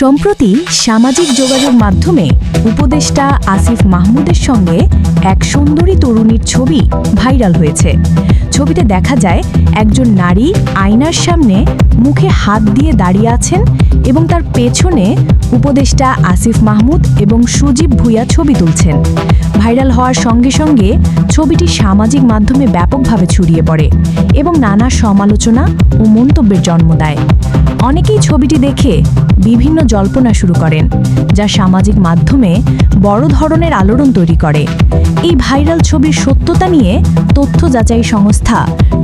সম্প্রতি সামাজিক যোগাযোগ মাধ্যমে উপদেষ্টা আসিফ মাহমুদের সঙ্গে এক সুন্দরী তরুণীর ছবি ভাইরাল হয়েছে। ছবিতে দেখা যায়, একজন নারী আয়নার সামনে মুখে হাত দিয়ে দাঁড়িয়ে আছেন এবং তার পেছনে উপদেষ্টা আসিফ মাহমুদ এবং সুজীব ভুইয়া ছবি তুলছেন। ভাইরাল হওয়ার সঙ্গে সঙ্গে ছবিটি সামাজিক মাধ্যমে ব্যাপকভাবে ছড়িয়ে পড়ে এবং নানা সমালোচনা ও মন্তব্যের জন্ম দেয়। অনেকেই ছবিটি দেখে বিভিন্ন জল্পনা শুরু করেন, যা সামাজিক মাধ্যমে বড় ধরনের আলোড়ন তৈরি করে। এই ভাইরাল ছবির সত্যতা নিয়ে তথ্য যাচাই সংস্থা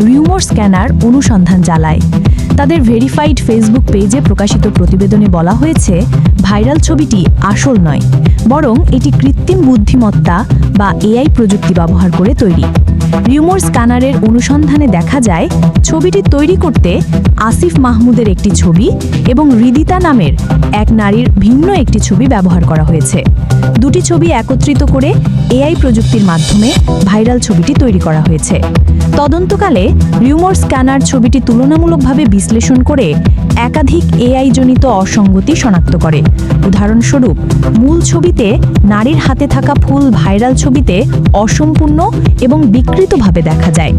রিউমোর স্ক্যানার অনুসন্ধান চালায়। তাদের ভেরিফাইড ফেসবুক পেজে প্রকাশিত প্রতিবেদনে বলা হয়েছে, ভাইরাল ছবিটি আসল নয়, বরং এটি কৃত্রিম বুদ্ধিমত্তা বা এআই প্রযুক্তি ব্যবহার করে তৈরি। রিউমোর স্ক্যানারের অনুসন্ধানে দেখা যায়, ছবিটি তৈরি করতে আসিফ মাহমুদের একটি ছবি এবং হৃদিতা নামের এক নারীর ভিন্ন একটি ছবি ব্যবহার করা হয়েছে। দুটি ছবি একত্রিত করে এআই প্রযুক্তির মাধ্যমে ভাইরাল ছবিটি তৈরি করা হয়েছে। তদন্তকালে রিউমোর স্ক্যানার ছবিটি তুলনামূলকভাবে বিশ্লেষণ করে একাধিক এআই জনিত অসঙ্গতি শনাক্ত করে। উদাহরণস্বরূপ, মূল ছবিতে নারীর হাতে থাকা ফুল ভাইরাল ছবিতে অসম্পূর্ণ এবং বিকৃতভাবে দেখা যায়।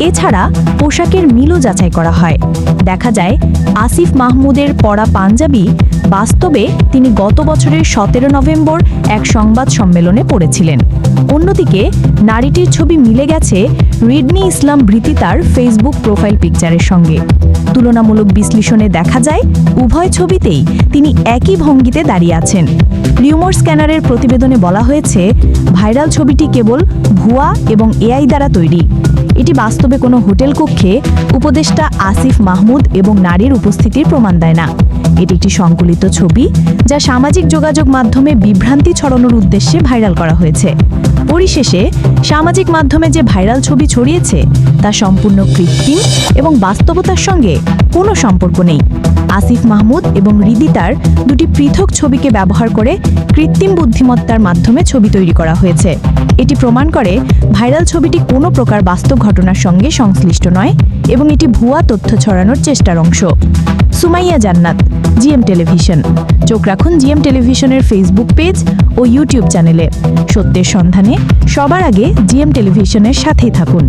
এছাড়া পোশাকের মিলও যাচাই করা হয়। দেখা যায়, আসিফ মাহমুদের পরা পাঞ্জাবি বাস্তবে তিনি গত বছরের সতেরো নভেম্বর এক সংবাদ সম্মেলনে পড়েছিলেন। অন্যদিকে, নারীটির ছবি মিলে গেছে রিডনি ইসলাম বৃতি তার ফেসবুক প্রোফাইল পিকচারের সঙ্গে। তুলনামূলক বিশ্লেষণে দেখা যায়, উভয় ছবিতেই তিনি একই ভঙ্গিতে দাঁড়িয়ে আছেন। রিউমোর স্ক্যানারের প্রতিবেদনে বলা হয়েছে, ভাইরাল ছবিটি কেবল ভুয়া এবং এআই দ্বারা তৈরি। এটি বাস্তবে কোনো হোটেল কক্ষে উপদেষ্টা আসিফ মাহমুদ এবং নারীর উপস্থিতির প্রমাণ দেয় না। এটি একটি সংকলিত ছবি যা সামাজিক যোগাযোগ মাধ্যমে বিভ্রান্তি ছড়ানোর উদ্দেশ্যে ভাইরাল করা হয়েছে। পরিশেষে সামাজিক মাধ্যমে যে ভাইরাল ছবি ছড়িয়েছে, তা সম্পূর্ণ কৃত্রিম এবং বাস্তবতার সঙ্গে কোনো সম্পর্ক নেই। আসিফ মাহমুদ এবং হৃদিতার দুটি পৃথক ছবিকে ব্যবহার করে কৃত্রিম বুদ্ধিমত্তার মাধ্যমে ছবি তৈরি করা হয়েছে। এটি প্রমাণ করে ভাইরাল ছবিটি কোনো প্রকার বাস্তব ঘটনার সঙ্গে সংশ্লিষ্ট নয় এবং এটি ভুয়া তথ্য ছড়ানোর চেষ্টার অংশ। সুমাইয়া জান্নাত, জিএম টেলিভিশন। চোখ রাখুন জিএম টেলিভিশনের ফেসবুক পেজ ও ইউটিউব চ্যানেলে সত্যের সন্ধানে সবার আগে জিএম টেলিভিশনের সাথেই থাকুন।